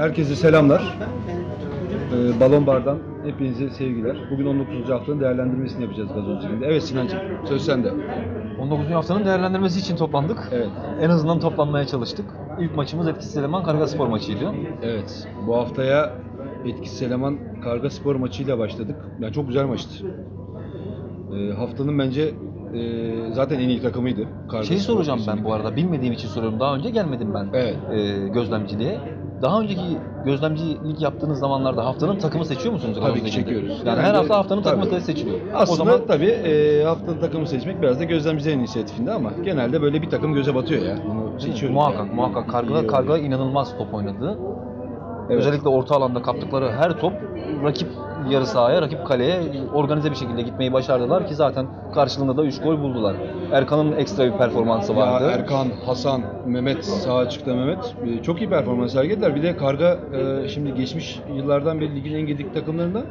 Herkese selamlar. Ee, Balon Bar'dan hepinize sevgiler. Bugün 19. haftanın değerlendirmesini yapacağız gazoz liginde. Evet Sinancığım, söz sende. 19. haftanın değerlendirmesi için toplandık. Evet. En azından toplanmaya çalıştık. İlk maçımız Etkisiz Eleman Karga Spor maçıydı. Evet, bu haftaya etkisiz eleman Karga Spor maçıyla başladık. Yani çok güzel maçtı. Ee, haftanın bence e, zaten en iyi takımıydı. Karga Şeyi Spor soracağım ben bu arada. Bilmediğim için soruyorum. Daha önce gelmedim ben Evet. e, gözlemciliğe. Daha önceki gözlemcilik yaptığınız zamanlarda haftanın takımı seçiyor musunuz? Tabii ki çekiyoruz. Yani Ben her hafta haftanın takımı tabii. seçiliyor. Aslında o zaman tabii e, haftanın takımı seçmek biraz da gözlemcilerin inisiyatifinde ama genelde böyle bir takım göze batıyor ya. Bunu seçiyoruz. muhakkak yani. muhakkak oluyor. Karga inanılmaz top oynadı. Evet. Özellikle orta alanda kaptıkları her top rakip yarı sahaya, rakip kaleye organize bir şekilde gitmeyi başardılar ki zaten karşılığında da 3 gol buldular. Erkan'ın ekstra bir performansı Ya vardı. Erkan, Hasan, Mehmet, sağ açıkta Mehmet e, çok iyi performans sergilediler. Bir de Karga e, şimdi geçmiş yıllardan beri ligin en gedik takımlarından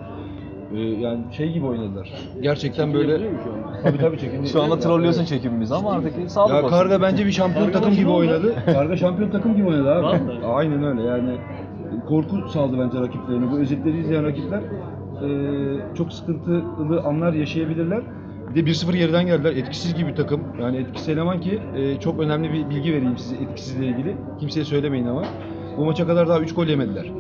e, yani şey gibi oynadılar. Gerçekten böyle Tabii tabii çekim. Şu anda trollüyorsun çekimimizi ama artık sağlık Ya olsun. Karga bence bir şampiyon Karga takım gibi nasıl oldu? oynadı. Karga şampiyon takım gibi oynadı abi. Aynen öyle yani. Korku saldı bence rakiplerine. Bu özetleri izleyen rakipler e, çok sıkıntılı anlar yaşayabilirler. Bir de 1-0 geriden geldiler. Etkisiz gibi bir takım. Yani etkisiz eleman ki e, çok önemli bir bilgi vereyim size etkisizle ilgili. Kimseye söylemeyin ama. Bu maça kadar daha 3 gol yemediler.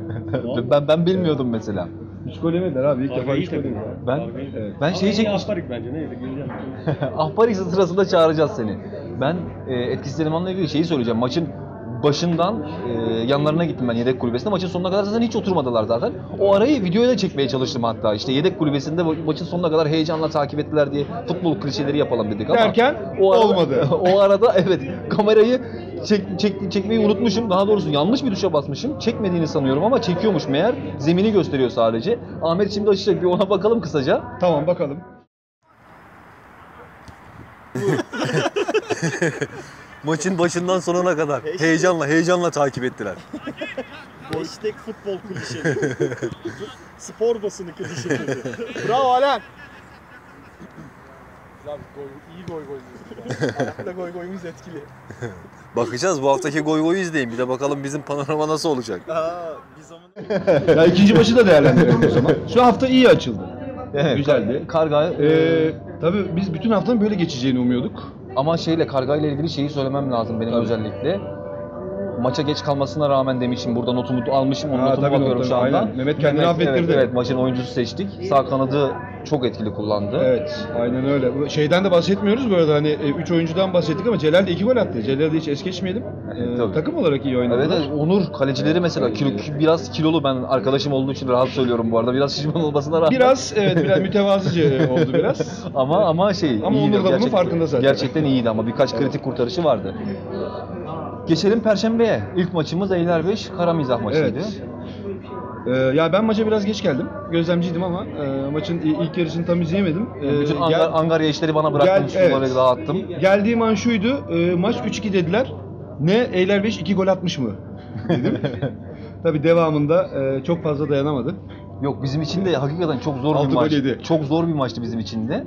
ben ben bilmiyordum mesela. 3 gol yemediler abi. İlk defa Karga iyi 3 gol takım yemediler. ya. Ben iyi. Evet. ben şeyi Ama iyi çekmiştim. Asparik bence neydi geleceğim. Ahbar X'i sırasında çağıracağız seni. Ben e, etkisiz elemanla ilgili şeyi söyleyeceğim. Maçın başından e, yanlarına gittim ben yedek kulübesinde. Maçın sonuna kadar zaten hiç oturmadılar zaten. O arayı videoya çekmeye çalıştım hatta. İşte yedek kulübesinde ma- maçın sonuna kadar heyecanla takip ettiler diye futbol klişeleri yapalım dedik ama Derken o arada, olmadı. o arada evet kamerayı çek, çek- çekmeyi unutmuşum. Daha doğrusu yanlış bir tuşa basmışım. Çekmediğini sanıyorum ama çekiyormuş meğer. Zemini gösteriyor sadece. Ahmet şimdi açacak bir ona bakalım kısaca. Tamam bakalım. Maçın başından sonuna kadar heyecanla heyecanla takip ettiler. Hashtag futbol klişeleri. Spor basını klişeleri. Bravo Alen. Güzel gol, iyi gol gol. Ayakta gol golümüz etkili. Bakacağız bu haftaki goy goyu izleyin. Bir de bakalım bizim panorama nasıl olacak. Aa, bir zaman Ya ikinci maçı da değerlendirelim o zaman. Şu hafta iyi açıldı. Evet, Güzeldi. Karga Ee, tabii biz bütün haftanın böyle geçeceğini umuyorduk. Ama şeyle karga ile ilgili şeyi söylemem lazım benim özellikle. Maça geç kalmasına rağmen demişim buradan notumu almışım onun Ha, notunu tabii bakıyorum notları, şu anda. aynen. Mehmet kendini affettirdi. Evet, evet maçın oyuncusu seçtik. Sağ kanadı çok etkili kullandı. Evet, aynen öyle. Bu Şeyden de bahsetmiyoruz bu arada hani 3 oyuncudan bahsettik ama Celal de 2 gol attı. Celal'i hiç es geçmeyelim. Ee, tabii. takım olarak iyi oynadılar. Evet, evet Onur kalecileri mesela kilo, biraz kilolu ben arkadaşım olduğu için rahat söylüyorum bu arada. Biraz şişman olmasına rağmen. Biraz evet biraz mütevazıca oldu biraz. ama ama şey Ama iyiydi. Onur da bunun farkında zaten. Gerçekten iyiydi ama birkaç kritik kurtarışı vardı. Geçelim Perşembe'ye. İlk maçımız Eyler 5 Kara Mizah maçıydı. Evet. Ee, ya ben maça biraz geç geldim. Gözlemciydim ama e, maçın i- ilk yarısını tam izleyemedim. Ee, Bütün gel- Angar, Angarya işleri bana bıraktım, Gel- şunları evet. dağıttım. Geldiğim an şuydu. e, maç 3-2 dediler. Ne Eyler 5 2 gol atmış mı? Dedim. Tabii devamında e, çok fazla dayanamadı. Yok bizim için de hakikaten çok zor Altı bir gol maç. yedi. Çok zor bir maçtı bizim için de.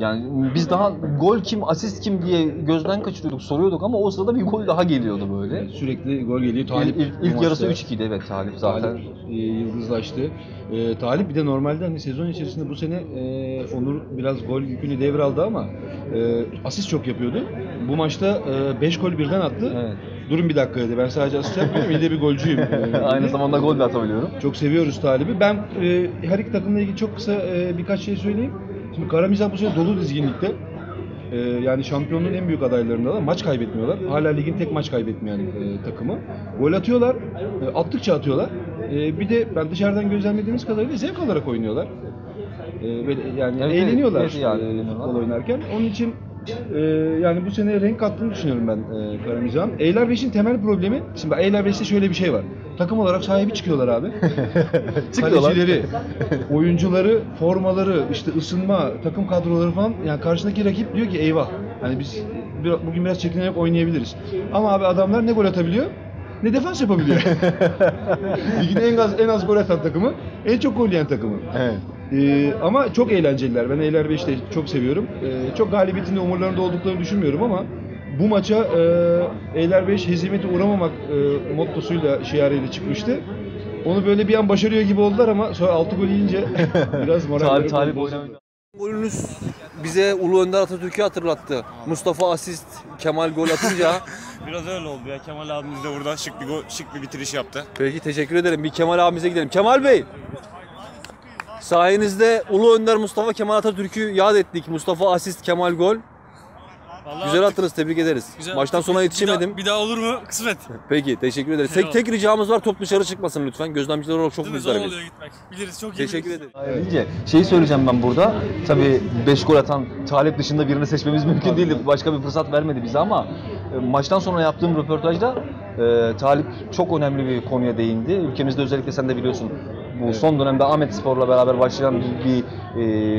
Yani biz daha gol kim, asist kim diye gözden kaçırıyorduk, soruyorduk ama o sırada bir gol daha geliyordu böyle. Sürekli gol geliyor. İlk, Talip ilk, bu ilk yarısı maçta. 3-2'ydi evet Talip zaten. Talip e, yıldızlaştı. E, Talip bir de normalde hani sezon içerisinde bu sene e, Onur biraz gol yükünü devraldı ama e, asist çok yapıyordu. Bu maçta 5 gol birden attı. Evet. Durun bir dakika dedi. Ben sadece asist yapmıyorum. iyi de bir golcüyüm. e. Aynı zamanda gol de atabiliyorum. Çok seviyoruz Talip'i. Ben e, her iki takımla ilgili çok kısa e, birkaç şey söyleyeyim. Şimdi Karamizah bu sene dolu dizginlikte. E, yani şampiyonluğun en büyük adaylarındalar. Maç kaybetmiyorlar. Hala ligin tek maç kaybetmeyen e, takımı. Gol atıyorlar. E, attıkça atıyorlar. E, bir de ben dışarıdan gözlemlediğimiz kadarıyla zevk alarak oynuyorlar. E, yani Evet, eğleniyorlar, evet, yani e, futbol oynarken. Onun için e, yani bu sene renk kattığını düşünüyorum ben e, Karamizah'ın. Eyler 5'in temel problemi, şimdi Eyler 5'te şöyle bir şey var. Takım olarak sahibi çıkıyorlar abi. Çıkıyorlar. Kalecileri, oyuncuları, formaları, işte ısınma, takım kadroları falan. Yani karşındaki rakip diyor ki eyvah. Hani biz bir- bugün biraz çekinerek oynayabiliriz. Ama abi adamlar ne gol atabiliyor? Ne defans yapabiliyor. Ligin en az en az gol atan takımı, en çok gol yiyen takımı. Evet. Ee, ama çok eğlenceliler. Ben Eyler 5'te çok seviyorum. Ee, çok galibiyetin de umurlarında olduklarını düşünmüyorum ama bu maça e, Eylerbeş hezimete uğramamak e, mottosuyla şiarıyla çıkmıştı. Onu böyle bir an başarıyor gibi oldular ama sonra 6 gol yiyince biraz moralleri Talip, Golünüz bize Ulu Önder Atatürk'ü hatırlattı. Mustafa asist, Kemal gol atınca. Biraz öyle oldu ya. Kemal abimiz de burada şık bir, gol, şık bir bitiriş yaptı. Peki teşekkür ederim. Bir Kemal abimize gidelim. Kemal Bey. Sayenizde Ulu Önder Mustafa Kemal Atatürk'ü yad ettik. Mustafa asist, Kemal gol. Güzel attınız. Tebrik ederiz. Maçtan sonra yetişemedim. Bir daha, olur mu? Kısmet. Peki teşekkür ederiz. Tek, tek ricamız var top dışarı çıkmasın lütfen. Gözlemciler olarak çok Değil bizler Zor gitmek. Biliriz çok iyi Teşekkür biliriz. ederim. Deyince şeyi söyleyeceğim ben burada. Tabii 5 gol atan Talip dışında birini seçmemiz mümkün değildi. Başka bir fırsat vermedi bize ama e, maçtan sonra yaptığım röportajda e, Talip çok önemli bir konuya değindi. Ülkemizde özellikle sen de biliyorsun bu son dönemde Ahmet Spor'la beraber başlayan bir, bir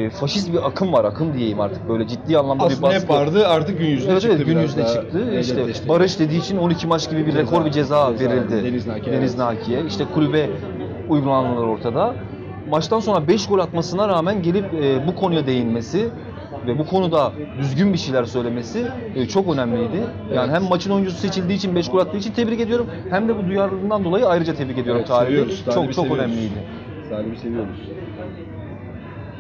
e, faşist bir akım var. Akım diyeyim artık böyle ciddi anlamda bir Aslında baskı. hep vardı artık gün yüzüne Evet çıktı evet gün yüzüne çıktı. İşte. Barış dediği için 12 maç gibi bir Ceza, rekor bir ceza, ceza, verildi. Deniz Naki'ye, Deniz evet. Naki'ye. İşte kulübe uygulananlar ortada. Maçtan sonra 5 gol atmasına rağmen gelip e, bu konuya değinmesi ve bu konuda düzgün bir şeyler söylemesi e, çok önemliydi. Yani hem maçın oyuncusu seçildiği için 5 gol attığı için tebrik ediyorum. Hem de bu duyarlılığından dolayı ayrıca tebrik ediyorum Evet, seviyoruz, Çok çok seviyoruz. önemliydi. Salim'i seviyoruz.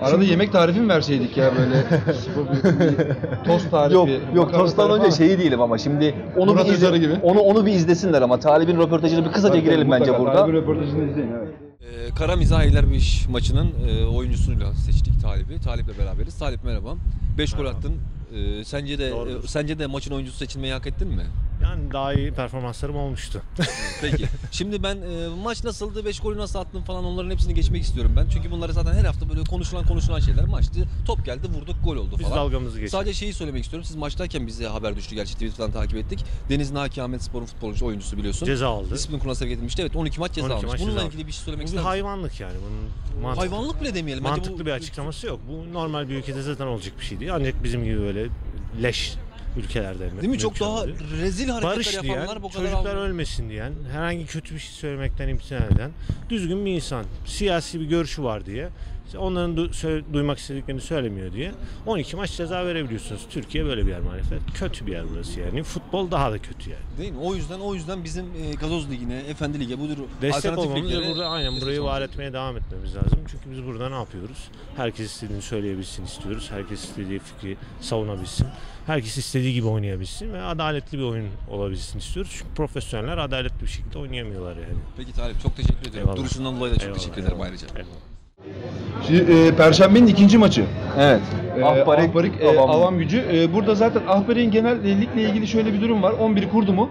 Arada yemek tarifi mi verseydik ya böyle tost tarifi? Yok yok Tost'tan önce ama- şeyi değilim ama şimdi onu Murat bir izle- gibi. onu onu bir izlesinler ama Talip'in röportajını bir kısaca Tabii, tabii, girelim bence burada. Talib'in röportajını izleyin evet. Ee, Kara Mizah Eylerbeş maçının e, oyuncusuyla seçtik Talip'i. Talip'le beraberiz. Talip merhaba. 5 gol attın. Ee, sence de Doğrudur. e, sence de maçın oyuncusu seçilmeyi hak ettin mi? Yani daha iyi performanslarım olmuştu. Peki. Şimdi ben e, maç nasıldı, 5 golü nasıl attın falan onların hepsini geçmek istiyorum ben. Çünkü bunları zaten her hafta böyle konuşulan konuşulan şeyler. Maçtı, top geldi, vurduk, gol oldu Biz falan. dalgamızı geçtik. Sadece şeyi söylemek istiyorum. Siz maçtayken bize haber düştü gerçi Twitter'dan takip ettik. Deniz Naki Ahmet Spor'un futbolcusu, oyuncusu biliyorsun. Ceza aldı. Disiplin kuruluna sevk edilmişti. Evet 12 maç ceza 12 almış. maç Bununla ceza ilgili bir şey söylemek Bu ister bir misin? hayvanlık yani. Bunun mantıklı, Hayvanlık bile demeyelim. Bence mantıklı bu- bir açıklaması yok. Bu normal bir ülkede zaten olacak bir şey değil. Ancak bizim gibi böyle leş ülkelerde Değil mi? Çok daha oluyor. rezil hareketler Barış diyen, yapanlar bu kadar çocuklar aldı. ölmesin diyen, herhangi kötü bir şey söylemekten imtina eden düzgün bir insan. Siyasi bir görüşü var diye, onların du- söyle- duymak istediklerini söylemiyor diye 12 maç ceza verebiliyorsunuz. Türkiye böyle bir yer maalesef. Kötü bir yer burası yani. Futbol daha da kötü yani. Değil mi? O yüzden o yüzden bizim e, gazoz ligine, efendi lige budur Destek alternatif olmamız ve liglere burada aynen destek burayı var etmeye devam etmemiz lazım. Çünkü biz burada ne yapıyoruz? Herkes istediğini söyleyebilsin istiyoruz. Herkes istediği fikri savunabilsin. Herkes istediği gibi oynayabilsin ve adaletli bir oyun olabilsin istiyoruz. Çünkü profesyoneller adaletli bir şekilde oynayamıyorlar yani. Peki Talip çok teşekkür ediyorum. Eyvallah. Duruşundan dolayı da çok Eyvallah, teşekkür ederim eyvallah, ayrıca. eyvallah. Şimdi e, Perşembenin ikinci maçı. Evet. Ahbarik, Ahbarik, e, Avam. avam gücü. E, burada zaten Ahbarik'in genel e, ligle ilgili şöyle bir durum var. 11'i kurdu mu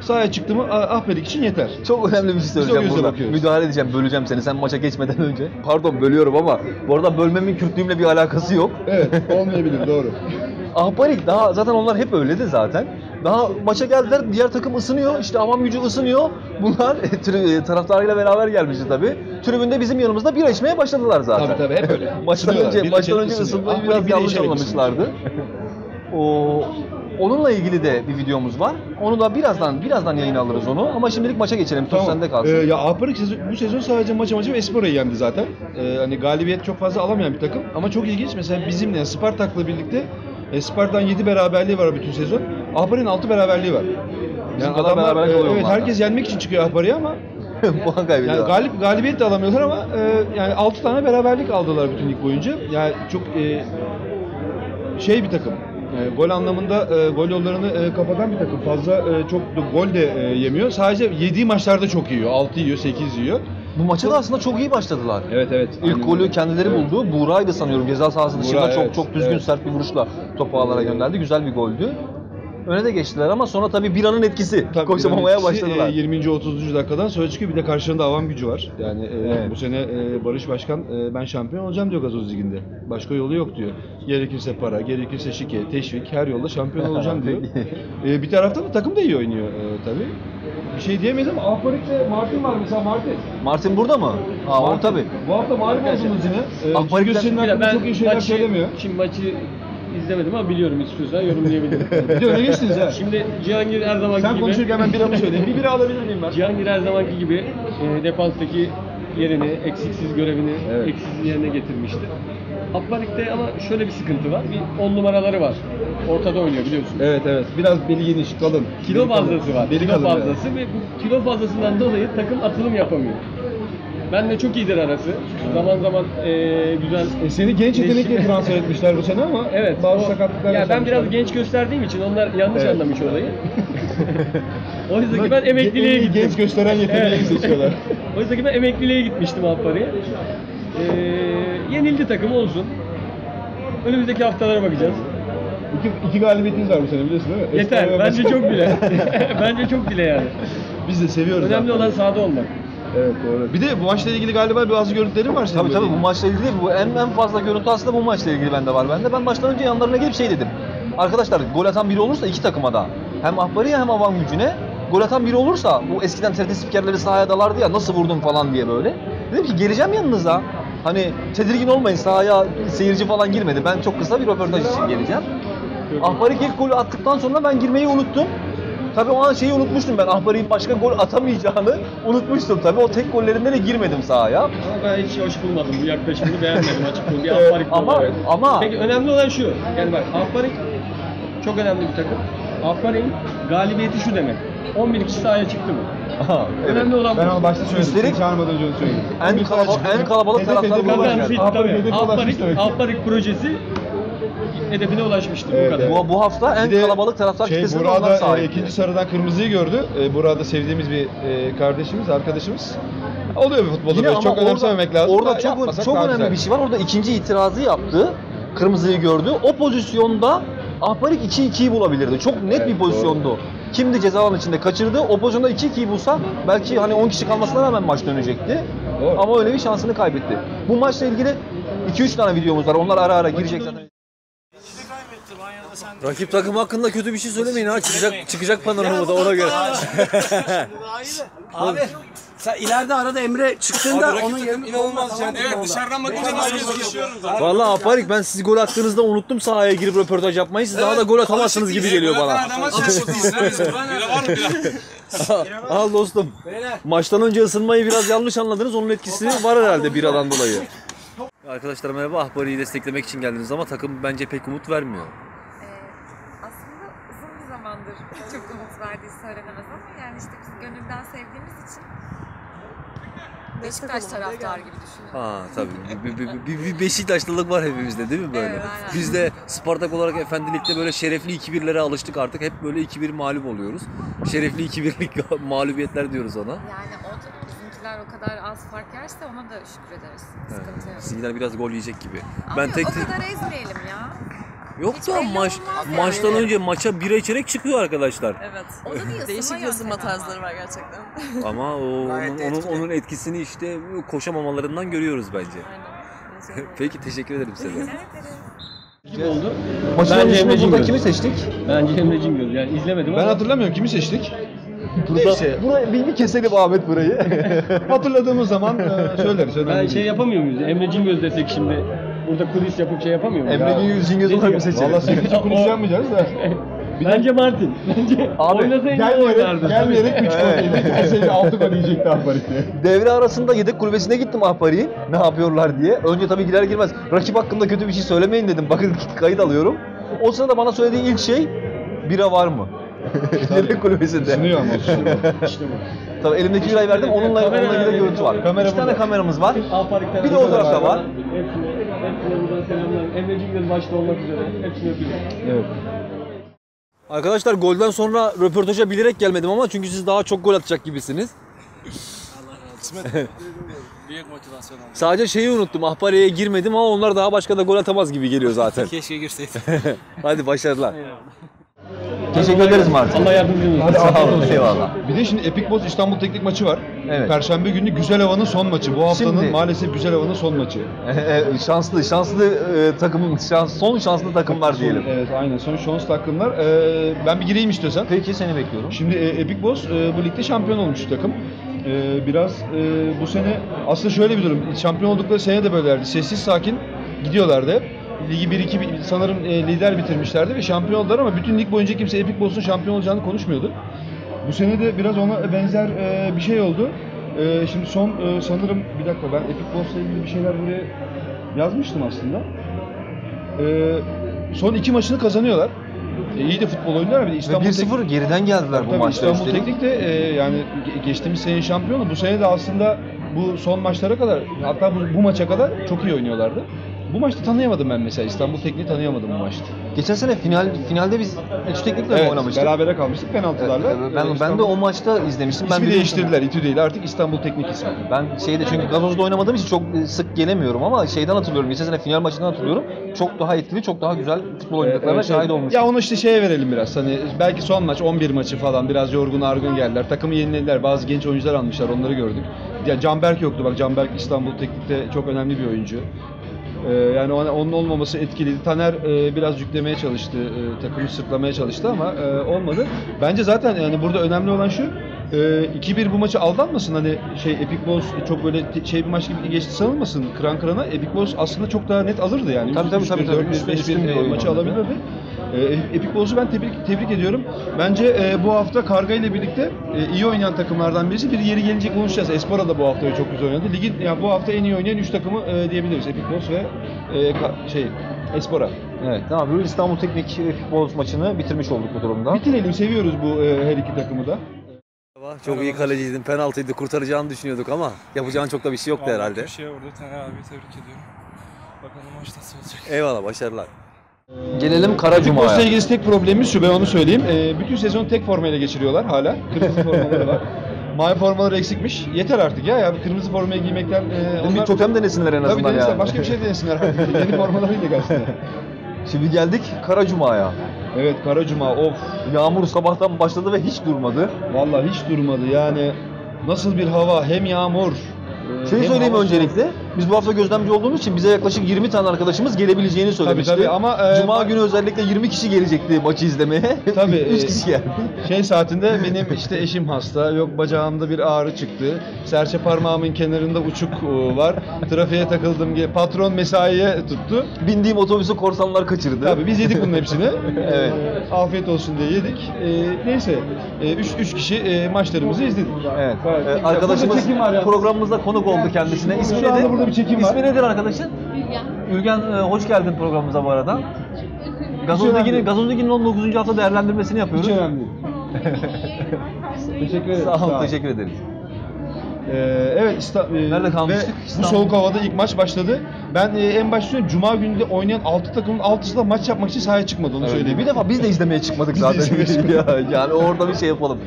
sahaya çıktı mı A- Ahbarik için yeter. Çok önemli bir şey söyleyeceğim burada. bakıyoruz. Müdahale edeceğim, böleceğim seni sen maça geçmeden önce. Pardon bölüyorum ama bu arada bölmemin Kürtlüğümle bir alakası yok. Evet olmayabilir doğru. Ahbarik daha zaten onlar hep öyledi zaten. Daha maça geldiler diğer takım ısınıyor işte avam gücü ısınıyor. Bunlar tri- e, taraftarıyla beraber gelmişti tabii. Tribünde bizim yanımızda bira içmeye başladılar zaten. Tabii tabii hep öyle. Maçtan önce biri maçtan önce ısınmayı Ahbarik biraz yanlış anlamışlardı. O onunla ilgili de bir videomuz var. Onu da birazdan birazdan yayına alırız onu. Ama şimdilik maça geçelim. Söz sende kalsın. Ee, ya sezon, bu sezon sadece maça maça Espora'yı yendi zaten. Ee, hani galibiyet çok fazla alamayan bir takım. Ama çok ilginç. Mesela bizimle Spartak'la birlikte Spartak'tan 7 beraberliği var bütün sezon. Ahbarik'in 6 beraberliği var. Bizim kadar beraberlik e, oluyor evet herkes yenmek için çıkıyor Ahbarik'e ama Puan kaybediyor. yani galip galibiyet de alamıyorlar ama e, yani 6 tane beraberlik aldılar bütün lig boyunca. Yani çok e, şey bir takım. E, gol anlamında e, gol yollarını e, kapatan bir takım. Fazla e, çok da gol de e, yemiyor. Sadece yediği maçlarda çok yiyor. 6 yiyor, 8 yiyor. Bu maça da aslında çok iyi başladılar. Evet evet. İlk golü kendileri buldu. Buğra'ydı sanıyorum. Ceza sahası dışında Buğra, çok evet, çok düzgün evet. sert bir vuruşla topu ağlara gönderdi. Güzel bir goldü. Öne de geçtiler ama sonra tabii bir anın etkisi. Tabii Koşamamaya başladılar. e, 20. 30. dakikadan sonra çıkıyor. Bir de karşılığında avam gücü var. Yani e, Evet. bu sene e, Barış Başkan e, ben şampiyon olacağım diyor Gazoz Ligi'nde. Başka yolu yok diyor. Gerekirse para, gerekirse şike, teşvik her yolda şampiyon olacağım diyor. E, bir taraftan da takım da iyi oynuyor e, tabii. Bir şey diyemeyiz ama Ahbarik'te Martin var mesela Martin. Martin burada mı? Aa, o Martin. tabii. Bu hafta mağlup oldunuz yine. E, Ahbarik'ten- Cingöz senin hakkında çok iyi şeyler maçı, söylemiyor. Şimdi maçı izlemedim ama biliyorum istiyorsan yorumlayabilirim. Bir de öne geçtiniz ha. şimdi Cihangir her zamanki Sen gibi konuşurken ben biramı söyleyeyim. Bir bira alabilir miyim ben? Cihangir her zamanki gibi e, defanstaki yerini, eksiksiz görevini Evet. eksiksiz yerine getirmişti. Abbalik'te ama şöyle bir sıkıntı var. Bir 10 numaraları var. Ortada oynuyor biliyorsun. Evet evet. Biraz beli geniş, kalın. Kilo Beli kalın. fazlası var. Beli kilo kalın, evet. fazlası ve bu kilo fazlasından dolayı takım atılım yapamıyor. Ben de çok iyidir arası. Zaman zaman eee güzel E, seni genç yetenekle transfer etmişler bu sene ama Evet. bazı o- sakatlıklar ya ben biraz genç gösterdiğim için onlar yanlış Evet. anlamış olayı. Oysa ki Bunlar ben emekliliğe gittim. Genç gösteren yeteneği Evet. seçiyorlar. Oysa ki ben emekliliğe gitmiştim Alpari'ye. Ee, yenildi takım olsun. Önümüzdeki haftalara bakacağız. İki, iki galibiyetiniz var bu sene biliyorsun değil mi? Yeter. Espanyol Bence çok bile. Bence çok bile yani. Biz de seviyoruz. Önemli zaten. olan sahada olmak. Evet doğru. Bir de bu maçla ilgili galiba bazı görüntülerim var senin. Tabii tabii bu maçla ilgili bu en en fazla görüntü aslında bu maçla ilgili bende var. Bende ben maçtan önce yanlarına gelip şey dedim. Arkadaşlar gol atan biri olursa iki takıma da hem Ahbari'ye hem Avan gücüne gol atan biri olursa bu eskiden TRT spikerleri sahaya dalardı ya nasıl vurdun falan diye böyle. Dedim ki geleceğim yanınıza. Hani tedirgin olmayın sahaya seyirci falan girmedi. Ben çok kısa bir röportaj için geleceğim. Ahbari ilk golü attıktan sonra ben girmeyi unuttum. Tabii o an şeyi unutmuştum ben. Ahbari'nin başka gol atamayacağını unutmuştum. Tabii o tek gollerinde de girmedim sahaya. Ama ben hiç hoş bulmadım bu yaklaşımını beğenmedim açıkçası. Bir Alparik Ama olarak. ama Peki önemli olan şu. Yani bak Alparik çok önemli bir takım. Alparik'in galibiyeti şu demek. 11 kişi sahaya çıktı mı? Aha, evet. Önemli olan bu. Ben başta söyledim. Üstelik- çağırmadan önce söyledim. En sahaya en kalabalık taraftar bu. Alparik projesi hedefine ulaşmıştır Evet, bu kadar. evet. Bu, bu hafta en Bir kalabalık taraftar şey, Burak'da, onlar e, sahibi. ikinci sarıdan kırmızıyı gördü. E, Burak'da sevdiğimiz bir e, kardeşimiz, arkadaşımız. Oluyor bir futbolda Yine böyle çok orada- önemsememek lazım. Orada Da çok çok önemli güzel. bir şey var. Orada ikinci itirazı yaptı. Kırmızıyı gördü. O pozisyonda Ahbarik 2-2'yi bulabilirdi. Çok net Evet, bir pozisyondu. Kimdi ceza alanı içinde kaçırdı. O pozisyonda 2-2'yi bulsa belki hani 10 kişi kalmasına rağmen maç dönecekti. Doğru. Ama öyle bir şansını kaybetti. Bu maçla ilgili 2-3 tane videomuz var. Onlar ara ara girecek zaten. Rakip takım hakkında kötü bir şey söylemeyin ha. Çıkacak çıkacak panoramada ona göre. Abi sen ileride arada Emre çıktığında onun yerine İnanılmaz yani. Evet dışarıdan bakınca nasıl gözüküyorum zaten. Vallahi Aparik ben siz gol attığınızda unuttum sahaya girip röportaj yapmayı. Siz daha da gol atamazsınız gibi geliyor bana. Var mı? Al dostum. Maçtan önce ısınmayı biraz yanlış anladınız. Onun etkisi var herhalde biradan dolayı. Arkadaşlar merhaba. Ahbari'yi desteklemek için geldiniz ama takım bence pek umut vermiyor. Ee, aslında uzun bir zamandır çok umut verdiği söylenemez ama yani işte biz gönülden sevdiğimiz için Beşiktaş taraftarı gibi düşünün. Ha tabii. Bir, bir, bir, bir- Beşiktaşlılık var hepimizde değil mi böyle? Evet, aynen. Biz de Spartak olarak efendilikte böyle şerefli 2-1'lere alıştık artık. Hep böyle 2-1 mağlup oluyoruz. Şerefli 2-1'lik mağlubiyetler diyoruz ona. Yani o bizimkiler o kadar az fark yerse ona da şükrederiz. Sıkıntı yok. Sizinkiler biraz gol yiyecek gibi. Ama ben tek o kadar ezmeyelim ya. Yok hiç da belli maç olmaz yani. maçtan önce maça bira içerek çıkıyor arkadaşlar. Evet. O da bir Değişik yöntemi ama. tarzları var gerçekten. Ama o, onun, Gayet onun, etkili. onun etkisini işte koşamamalarından görüyoruz bence. Aynen. Peki teşekkür ederim size. Kim oldu? Maçın Bence Emre burada Cingöz. kimi seçtik? Bence Emre Cingöz. Yani izlemedim Ben ama. hatırlamıyorum kimi seçtik. Burada, Neyse. burayı bir, bir keselim Ahmet burayı. Hatırladığımız zaman e, söyleriz. önemli Ben değil. şey yapamıyor muyuz? Emre Cingöz desek şimdi burada kulis yapıp şey yapamıyor muyuz? Emre Güngöz Cingöz Ne olarak mı seçelim? Valla kulis O- yapmayacağız da. Bence Martin. Bence Abi, oynasa en iyi Gelmeyerek, oynardı. gelmeyerek 3 gol yedi. Gelseydi 6 gol yiyecekti diye. Devre arasında yedek kulübesine gittim Ahbari'nin ne yapıyorlar diye. Önce tabii girer girmez rakip hakkında kötü bir şey söylemeyin dedim. Bakın kayıt alıyorum. O sırada bana söylediği ilk şey bira var mı? yedek kulübesinde. Isınıyor ama. İşte bu. Tabii elimdeki birayı verdim. Onunla, onunla ilgili görüntü var. Kamera İki tane kameramız var. Bir de o tarafta var. Hepsine, buradan selamlar. Emre Cingöz başta olmak üzere. Hepsini öpüyorum. Evet. Arkadaşlar golden sonra röportaja bilerek gelmedim ama çünkü siz daha çok gol atacak gibisiniz. Büyük motivasyon oldu. Sadece şeyi unuttum. Ahbariye'ye girmedim ama onlar daha başka da gol atamaz gibi geliyor zaten. Keşke girseydi. Hadi başarılar. Teşekkür ederiz Martin. Allah yardımcınız olsun. Hadi Sağ olun. Eyvallah. Bir de şimdi Epic Boss İstanbul Teknik maçı var. Evet. Perşembe günü Güzel Hava'nın son maçı. Bu haftanın Şimdi- maalesef Güzel Hava'nın son maçı. Ee, şanslı, şanslı e, takım, şans, son şanslı takımlar diyelim. Evet aynen son şans takımlar. Ee, ben bir gireyim istiyorsan. Peki seni bekliyorum. Şimdi e, Epic Boss e, bu ligde şampiyon olmuş takım. E, biraz e, bu sene aslında şöyle bir durum. Şampiyon oldukları sene de böylelerdi. Sessiz sakin gidiyorlardı. Ligi 1-2 bir- sanırım e, lider bitirmişlerdi ve şampiyon oldular ama bütün lig boyunca kimse Epic Boss'un şampiyon olacağını konuşmuyordu. Bu sene de biraz ona benzer e, bir şey oldu. E, şimdi son e, sanırım bir dakika ben Epic Boss'la ilgili bir şeyler buraya yazmıştım aslında. E, son iki maçını kazanıyorlar. E, iyi de futbol oynuyorlar Ve İstanbul 1-0 geriden geldiler bu Tabii maçta İstanbul üstelik. Teknik de e, yani ge- geçtiğimiz sene şampiyonu. Bu sene de aslında bu son maçlara kadar hatta bu, bu maça kadar çok iyi oynuyorlardı. Bu maçta tanıyamadım ben mesela. İstanbul Teknik'i tanıyamadım bu maçta. Geçen sene final finalde biz Etü Teknik'le mi oynamıştık? berabere kalmıştık penaltılarla. Evet, ben, E, ben de İstanbul- o maçta izlemiştim. Ben İsmi biliyorum. değiştirdiler. İTÜ değil artık İstanbul Teknik ismi. Ben şeyde çünkü gazozda oynamadığım için çok e, sık gelemiyorum ama şeyden hatırlıyorum. Geçen sene final maçından hatırlıyorum. Çok daha etkili, çok daha güzel futbol oynadıklarına Evet, şahit evet. olmuştum. Ya onu işte şeye verelim biraz. Hani belki son maç 11 maçı falan biraz yorgun argın geldiler. Takımı yenilediler. Bazı genç oyuncular almışlar. Onları gördük. Ya Canberk yoktu bak. Canberk İstanbul Teknik'te çok önemli bir oyuncu. Ee, yani onun olmaması etkiliydi. Taner e, biraz yüklemeye çalıştı, e, takımı sırtlamaya çalıştı ama e, olmadı. Bence zaten yani burada önemli olan şu, e, 2-1 bu maçı aldanmasın hani şey Epic Boss çok böyle şey bir maç gibi geçti sanılmasın kıran kırana. Epic Boss aslında çok daha net alırdı yani. Tabii, tabii, 3-1, tabii, tabii. 4-1, Üstün- 5-1 üstün bir e, oyun maçı alabilirdi. E, Epic Boss'u ben tebrik, tebrik ediyorum. Bence e, bu hafta Karga ile birlikte e, iyi oynayan takımlardan birisi. Bir yeri gelecek konuşacağız. Espora da bu hafta çok güzel oynadı. Ligin yani bu hafta en iyi oynayan 3 takımı e, diyebiliriz. Epic Boss ve e, ka- şey Espora. Evet, ne yapıyoruz? İstanbul Teknik futbol maçını bitirmiş olduk bu durumda. Bitirelim. Seviyoruz bu e, her iki takımı da. Çok iyi kaleciydin. Penaltıydı. Kurtaracağını düşünüyorduk ama yapacağın çok da bir şey yoktu herhalde. Bir şey orada Taner abi tebrik ediyorum. Bakalım maç nasıl olacak. Eyvallah başarılar. Gelelim Kara Epic Boss'la Cuma'ya. ilgili tek problemimiz şu ben onu söyleyeyim. E, bütün sezon tek formayla geçiriyorlar hala. Kırmızı formaları var. Mavi formaları eksikmiş. Yeter artık ya. ya kırmızı formayı giymekten e, Bir totem denesinler en Tabii azından denesinler. yani. Başka bir şey denesinler artık. Yeni formalarıyla gelsinler. Şimdi geldik Kara Evet Karacuma of. Yağmur sabahtan başladı ve hiç durmadı. Vallahi hiç durmadı yani. Nasıl bir hava hem yağmur. e, Şeyi hem söyleyeyim hava soğuk. öncelikle. Biz bu hafta gözlemci olduğumuz için bize yaklaşık 20 tane arkadaşımız gelebileceğini söylemişti. tabii ama, e, Cuma ma- günü özellikle 20 kişi gelecekti maçı izlemeye. Tabii, 3 e, kişi geldi. Şey saatinde benim işte eşim hasta, yok bacağımda bir ağrı çıktı, serçe parmağımın kenarında uçuk e, var, trafiğe takıldım, patron mesaiye tuttu. Bindiğim otobüsü korsanlar kaçırdı. Tabii biz yedik bunun hepsini. Evet. Ee, afiyet olsun diye yedik. Ee, neyse, 3 üç kişi e, maçlarımızı izledik. Evet. Güzel. Arkadaşımız programımızda konuk oldu kendisine. İsmi nedir? Bir çekim var. İsmi nedir arkadaşın? Ülgen. Ülgen e, hoş geldin programımıza bu arada. Gazoz önemli Ligi'nin, değil. Gazoz Ligi'nin 19. hafta değerlendirmesini yapıyoruz. Hiç önemli değil. Teşekkür ederim. Sağ olun, Sağ ol. teşekkür ederiz. Ee, evet İsta- e, Nerede kalmıştık? Ve bu İstanbul. soğuk havada ilk maç başladı. Ben e, en başta söyleyeyim, Cuma günü de oynayan 6 takımın 6'sı da maç yapmak için sahaya çıkmadı onu Evet, söyleyeyim. bir defa biz de izlemeye çıkmadık Biz de zaten. izlemeye ya, yani orada bir şey yapalım.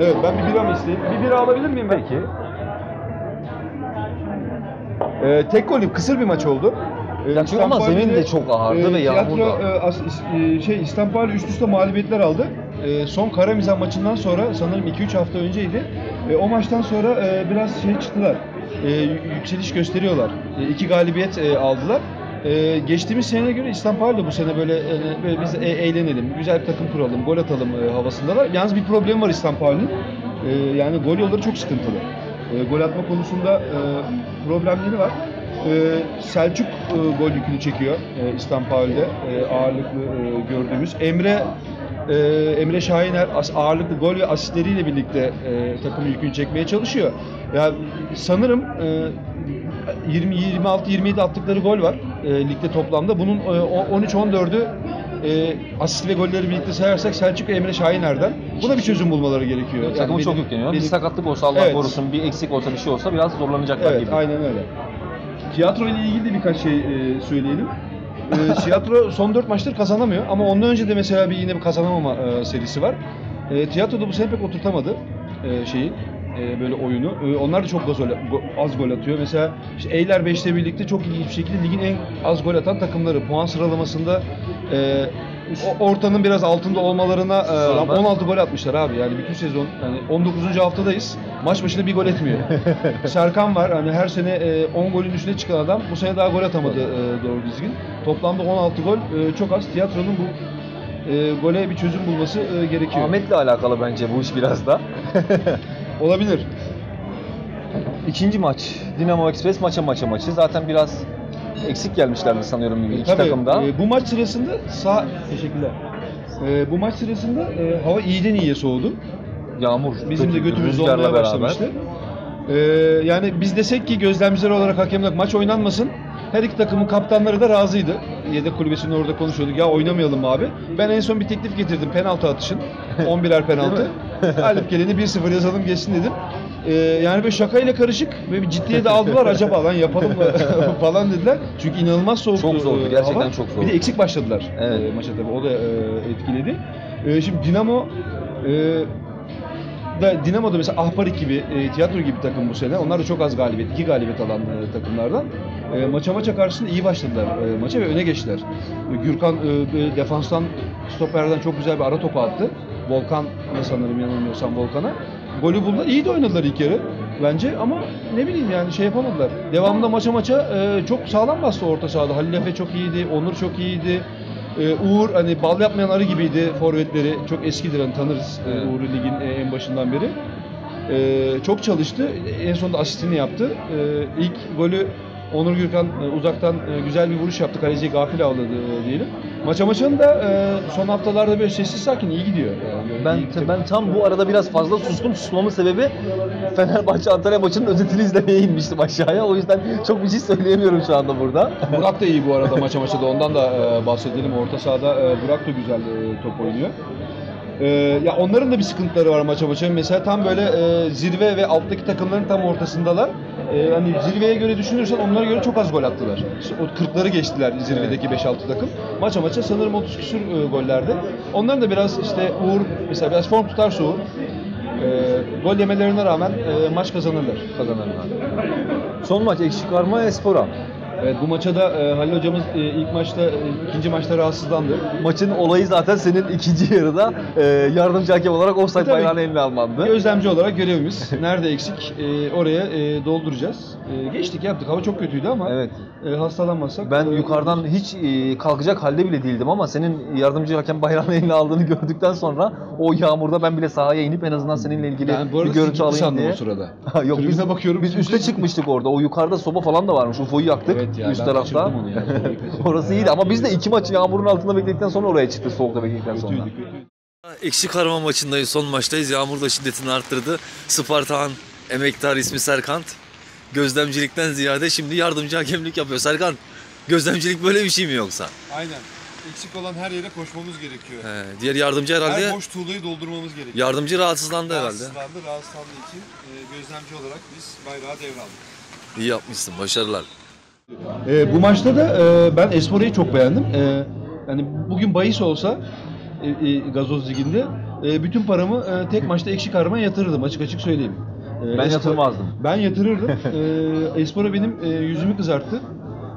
Evet ben bir bira mı isteyeyim? Bir bira alabilir miyim ben? Peki. Ee, tek gollü kısır bir maç oldu. Ee, Ya çünkü ama zemin de çok ağırdı ve yağmur tiyatro, da. e, as- is- e, şey İstanbul üst üste mağlubiyetler aldı. E, son Karamizan maçından sonra sanırım 2-3 hafta önceydi. E, o maçtan sonra e, biraz şey çıktılar. E, y- yükseliş gösteriyorlar. E, iki galibiyet e, aldılar. E, geçtiğimiz seneye göre İstanbul da bu sene böyle, e, böyle biz e- eğlenelim, güzel bir takım kuralım, gol atalım e, havasındalar. Yalnız bir problem var İstanbul'un. E, yani gol yolları çok sıkıntılı. E, gol atma konusunda e, problemleri var. E, Selçuk e, gol yükünü çekiyor e, İstanbul'de e, ağırlıklı e, gördüğümüz. Emre e, Emre Şahiner ağırlıklı gol ve asistleriyle birlikte e, takımın yükünü çekmeye çalışıyor. Ya sanırım e, 20 26 27 attıkları gol var e, ligde toplamda. Bunun e, o- 13 14'ü e, asist ve golleri birlikte sayarsak Selçuk ve Emre Şahiner'den. Buna bir çözüm bulmaları gerekiyor. Yani Takımı çok yükleniyor. Bir benim- sakatlık olsa Allah Evet. korusun, bir eksik olsa bir şey olsa biraz zorlanacaklar Evet, gibi. aynen öyle. Tiyatro ile ilgili de birkaç şey e, söyleyelim. E, tiyatro son 4 maçtır kazanamıyor ama ondan önce de mesela bir yine bir kazanamama e, serisi var. E, tiyatroda bu sene pek oturtamadı e, şeyi e, böyle oyunu. E, onlar da çok az gol, go- az gol atıyor. Mesela işte Eyler 5'te birlikte çok ilginç bir şekilde ligin en az gol atan takımları. Puan sıralamasında e, o ortanın biraz altında olmalarına e, Rağmen- 16 gol atmışlar abi. Yani bütün sezon yani 19. haftadayız. Maç başına bir gol etmiyor. Serkan var. Hani her sene e, 10 golün üstüne çıkan adam. Bu sene daha gol atamadı e, doğru düzgün. Toplamda 16 gol e, çok az. Tiyatronun bu e, gole bir çözüm bulması e, gerekiyor. Ahmet'le alakalı bence bu iş biraz da. Olabilir. İkinci maç. Dinamo Express maça maça maçı. Zaten biraz eksik gelmişlerdi sanıyorum iki Tabii, takım da. e, bu maç sırasında sağ teşekkürler. E, bu maç sırasında e, hava iyiden iyiye soğudu. Yağmur. Bizim de götümüz beraber. başlamıştı. Ee, yani biz desek ki gözlemciler olarak hakemler maç oynanmasın. Her iki takımın kaptanları da razıydı. Yedek kulübesinin orada konuşuyorduk. Ya oynamayalım mı abi. Ben en son bir teklif getirdim penaltı atışın. 11'er penaltı. Galip geleni 1-0 yazalım geçsin dedim. Ee, yani böyle şakayla karışık ve bir ciddiye de aldılar acaba lan yapalım mı falan dediler. Çünkü inanılmaz soğuktu. Çok zordu, e, gerçekten hava. çok Bir zordu. de eksik başladılar Evet. e, maça tabii o da e, etkiledi. E, şimdi Dinamo da Dinamo'da mesela Ahparik gibi, e, tiyatro gibi takım bu sene. Onlar da çok az galibiyet, iki galibiyet alan e, takımlardan. E, maça maça karşısında iyi başladılar e, maça ve öne geçtiler. E, Gürkan e, e, defanstan, stoperden çok güzel bir ara topu attı. Volkan ne sanırım yanılmıyorsam Volkan'a. Golü buldular. İyi de oynadılar ilk yarı bence ama ne bileyim yani şey yapamadılar. Devamında maça maça e, çok sağlam bastı orta sahada. Halil Efe çok iyiydi, Onur çok iyiydi. Ee, Uğur hani bal yapmayan arı gibiydi forvetleri. Çok eskidir hani tanırız e, Evet. Uğur'u ligin e, en başından beri. Ee, çok çalıştı. En sonunda asistini yaptı. Ee, ilk golü Onur Gürkan e, uzaktan e, güzel bir vuruş yaptı. Kaleciyi gafil avladı e, diyelim. Maça maçın da son haftalarda böyle sessiz sakin iyi gidiyor. Yani Ben iyi- ben tam bu arada biraz fazla sustum. Susmamın sebebi Fenerbahçe Antalya maçının özetini izlemeye inmiştim aşağıya. O yüzden çok bir şey söyleyemiyorum şu anda burada. Burak da iyi bu arada maça maça da ondan da bahsedelim. Orta sahada Burak da güzel top oynuyor. E, ya onların da bir sıkıntıları var maça maça. Mesela tam böyle e, zirve ve alttaki takımların tam ortasındalar. E, hani zirveye göre düşünürsen onlara göre çok az gol attılar. O 40'ları geçtiler zirvedeki 5-6 takım. Maça maça sanırım 30 küsür e, gollerde. Onların da biraz işte Uğur mesela biraz form tutarsa Uğur e, gol yemelerine rağmen e, maç kazanırlar. Kazanırlar. Son maç ekşi karma Espora. Evet bu maça da e, Halil hocamız e, ilk maçta e, ikinci maçta rahatsızlandı. Maçın olayı zaten senin ikinci yarıda e, yardımcı hakem olarak offside Tabii. bayrağını eline almandı. Gözlemci olarak görevimiz. Nerede eksik e, oraya e, dolduracağız. E, geçtik yaptık. Hava çok kötüydü ama Evet. e, hastalanmasak. Ben e, yukarıdan hiç e, kalkacak halde bile değildim ama senin yardımcı hakem bayrağını eline aldığını gördükten sonra o yağmurda ben bile sahaya inip en azından seninle ilgili ben bu arada bir görüntü alayım diye. o sırada. Ha, Yok biz, Tribüne bakıyorum. biz üste çıkmıştık orada. O yukarıda soba falan da varmış. UFO'yu yaktık Evet ya, üst ben tarafta. onu ya. Orası iyiydi ama biz de iki maçı yağmurun altında bekledikten sonra oraya çıktık soğukta bekledikten sonra. Kötüydü kötüydü. Ekşi Karma maçındayız, son maçtayız. Yağmur da şiddetini arttırdı. Spartan emektar ismi Serkant. Gözlemcilikten ziyade şimdi yardımcı hakemlik yapıyor. Serkant, gözlemcilik böyle bir şey mi yoksa? Aynen. Eksik olan her yere koşmamız gerekiyor. He, diğer yardımcı herhalde, Her boş tuğlayı doldurmamız gerekiyor. yardımcı rahatsızlandı herhalde. Rahatsızlandı. Rahatsızlandığı için e, gözlemci olarak biz bayrağı devraldık. İyi yapmışsın, başarılar. E, bu maçta da e, ben Espora'yı çok beğendim. E, yani bugün bahis olsa e, e, gazoz liginde e, bütün paramı e, tek maçta ekşi karmaya yatırırdım açık açık söyleyeyim. E, Ben Espor- yatırmazdım. Ben yatırırdım. e, Espora benim e, yüzümü kızarttı.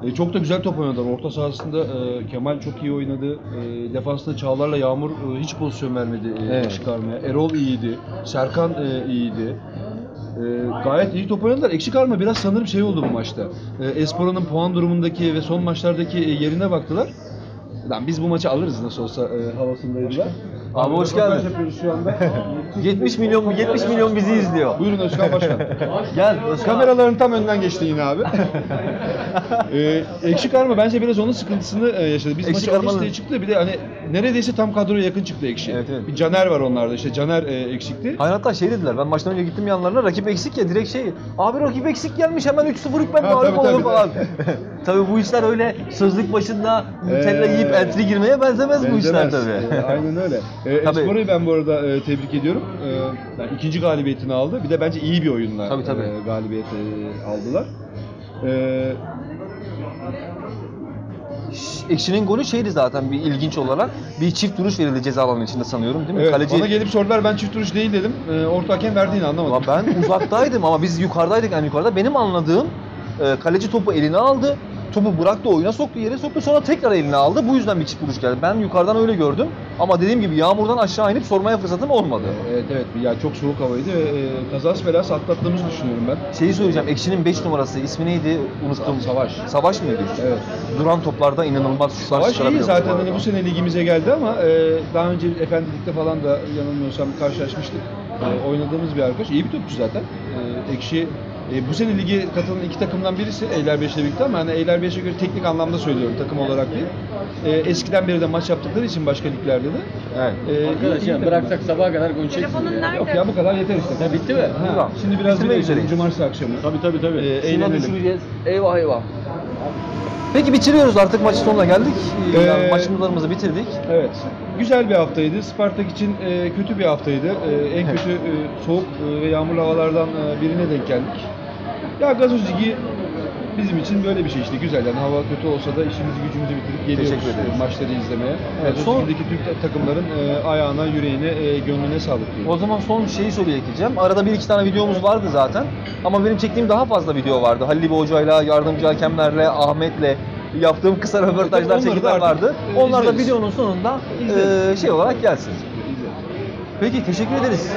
E, çok da güzel top oynadılar. Orta sahasında e, Kemal çok iyi oynadı. E, defansında Çağlar'la Yağmur e, hiç pozisyon vermedi e, Evet. ekşi karmaya. Erol iyiydi. Serkan e, iyiydi. E, gayet iyi top oynadılar. Ekşi karma biraz sanırım şey oldu bu maçta. E, Espora'nın puan durumundaki ve son maçlardaki e, yerine baktılar. Lan biz bu maçı alırız nasıl olsa e, havasındaydılar. Abi hoş geldin. yapıyoruz şu anda. 70 milyon 70 milyon bizi izliyor. Buyurun Özkan Başkan. Gel Özkan. Kameraların tam önden geçti yine abi. ee, ekşi karma bence biraz onun sıkıntısını e, yaşadı. Biz Ekşi maçı alış karmanın- diye çıktı. Bir de hani neredeyse tam kadroya yakın çıktı ekşi. Evet, evet. Bir Caner var onlarda. İşte Caner e, eksikti. Hayır hatta şey dediler ben maçtan önce gittim yanlarına rakip eksik ya direkt şey abi rakip eksik gelmiş hemen 3-0 hükmen Ha, mağlup tabii, olalım tabii, falan. tabii bu işler öyle sözlük başında Nutella Ee, yiyip entry girmeye benzemez, bu işler Benzemez. tabii. Ee, aynen öyle. Ee, Tabii. Espora'yı ben bu arada e, tebrik ediyorum. Ee, yani ikinci galibiyetini aldı. Bir de bence iyi bir oyunla Tabii, tabii. e, galibiyet e, aldılar. Ee, Ekşi'nin golü şeydi zaten bir ilginç olarak bir çift duruş verildi ceza alanının içinde sanıyorum değil mi? evet, Kaleci bana gelip sordular ben çift duruş değil dedim. Ee, orta hakem verdiğini anlamadım. Ulan ben uzaktaydım ama biz yukarıdaydık en yukarıda. Benim anladığım e, kaleci topu eline aldı. Topu bıraktı oyuna soktu yere soktu sonra tekrar eline aldı. Bu yüzden bir çift vuruş geldi. Ben yukarıdan öyle gördüm. Ama dediğim gibi yağmurdan aşağı inip sormaya fırsatım olmadı. Evet evet ya çok soğuk havaydı ve e, kazası belası atlattığımızı düşünüyorum ben. Şeyi söyleyeceğim. Ekşi'nin 5 numarası ismi neydi? Unuttum. Savaş. Savaş mıydı? Evet. Duran toplarda inanılmaz şutlar Savaş iyi zaten bu hani bu sene ligimize geldi ama e, daha önce Efendilik'te falan da yanılmıyorsam karşılaşmıştık. E, oynadığımız bir arkadaş. İyi bir topçu zaten. E, Ekşi e, bu sene lige katılan iki takımdan birisi Eyler 5'le birlikte ama hani Eyler 5'e göre teknik anlamda söylüyorum takım olarak değil. E, eskiden beri de maç yaptıkları için başka liglerde de. Evet. E, iyi- iyi Arkadaş ya takım. bıraksak sabaha kadar konuşacaksınız Telefonun nerede? Yok ya bu kadar yeter işte. Ya bitti mi? Ha, şimdi biraz Bitirmek bir üzereyiz. cumartesi akşamı. Tabii tabii tabii. E, Şuna eğlenelim. düşüreceğiz. Eyvah eyvah. Peki bitiriyoruz artık maçın sonuna geldik. Ee, Yani maçlarımızı bitirdik. Evet. Güzel bir haftaydı. Spartak için e, kötü bir haftaydı. E, en kötü e, soğuk e, ve yağmurlu havalardan e, birine denk geldik. Ya gazoz bizim için böyle bir şey işte güzel yani hava kötü olsa da işimizi gücümüzü bitirip geliyoruz Teşekkür ederiz. maçları izlemeye. Evet, Gazoz son- Türk takımların e, ayağına, yüreğine, e, gönlüne sağlık diyorum. O zaman son şeyi soruya ekleyeceğim. Arada bir iki tane videomuz vardı zaten. Ama benim çektiğim daha fazla video vardı. Halil İbo Hoca'yla, yardımcı hakemlerle, Ahmet'le yaptığım kısa röportajlar, da çekimler vardı. e, Onlar da videonun sonunda e, şey olarak gelsin. Peki teşekkür ederiz.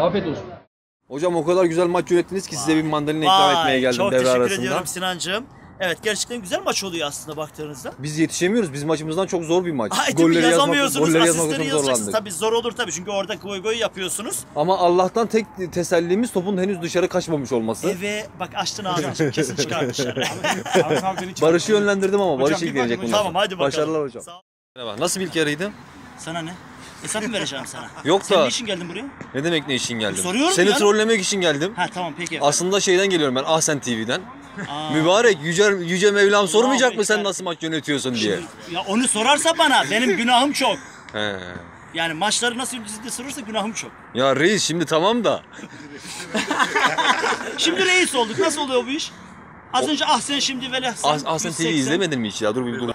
Afiyet olsun. Hocam o kadar güzel maç yönettiniz ki size bir mandalina ikram etmeye geldim çok devre teşekkür arasında. ediyorum Sinancığım. Evet gerçekten güzel maç oluyor aslında baktığınızda. Biz yetişemiyoruz. Biz maçımızdan çok zor bir maç. Ay yazmak- yazamıyorsunuz, golleri yazmakta asistleri çok yazacaksınız. zorlandık. Tabii zor olur tabii çünkü orada goy goy yapıyorsunuz. Ama Allah'tan tek tesellimiz topun henüz dışarı kaçmamış olması. Eve bak açtın ağzını kesin çıkar dışarı. Barış'ı yönlendirdim ama Hocam, Barış ilgilenecek bundan Tamam, hadi bakalım. Başarılar hocam. Sağ ol. Merhaba. Nasıl bir ilk yarıydı? Sana ne? Hesap mı vereceğim sana? Yok Sen da- ne için geldin buraya? Ne demek ne için geldim? Soruyorum Seni ya. trollemek için geldim. Ha tamam peki. Aslında şeyden geliyorum ben Ahsen TV'den. Aa. Mübarek Yüce, Yüce Mevlam sormayacak mı sen Ekber. nasıl maç yönetiyorsun diye. Ya onu sorarsa bana benim günahım çok. He. Yani maçları nasıl ciddi sorarsa günahım çok. Ya reis şimdi tamam da. Şimdi reis olduk. Nasıl oluyor bu iş? Az önce Ahsen şimdi Ah, Ahsen TV izlemedin mi hiç ya? Dur bir dur.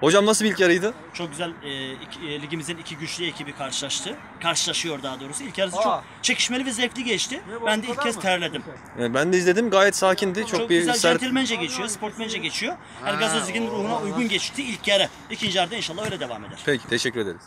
Hocam nasıl bir ilk yarıydı? Çok güzel e, iki- e, ligimizin iki güçlü ekibi karşılaştı. Karşılaşıyor daha doğrusu. İlk yarısı çok çekişmeli ve zevkli geçti. Ben de ilk kez terledim. Yani ben de izledim gayet sakindi. Çok, Çok, bir güzel sert. centilmence geçiyor, sportmence geçiyor. Yani gazoz liginin ruhuna uygun geçti ilk yarı. İkinci yarıda inşallah öyle devam eder. Peki teşekkür ederiz.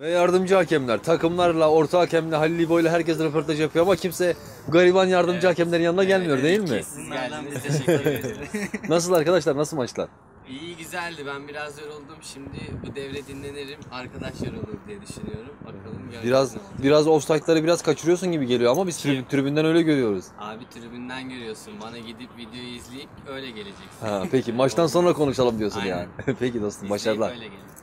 Ve yardımcı hakemler, takımlarla, orta hakemle, Halil İbo ile herkes röportaj yapıyor ama kimse gariban yardımcı hakemlerin yanına gelmiyor değil mi? Geldiniz teşekkür ederiz. Nasıl arkadaşlar, nasıl maçlar? İyi güzeldi ben biraz yoruldum şimdi bu devre dinlenirim arkadaş yorulur diye düşünüyorum. Bakalım göreceğiz Biraz ne olacak. biraz offside'ları biraz kaçırıyorsun gibi geliyor ama biz tribün, tribünden öyle görüyoruz. Abi tribünden görüyorsun bana gidip videoyu izleyip öyle geleceksin. Ha, peki maçtan sonra konuşalım diyorsun Aynen. yani. peki dostum İzleyip başarılar. öyle geleceksin.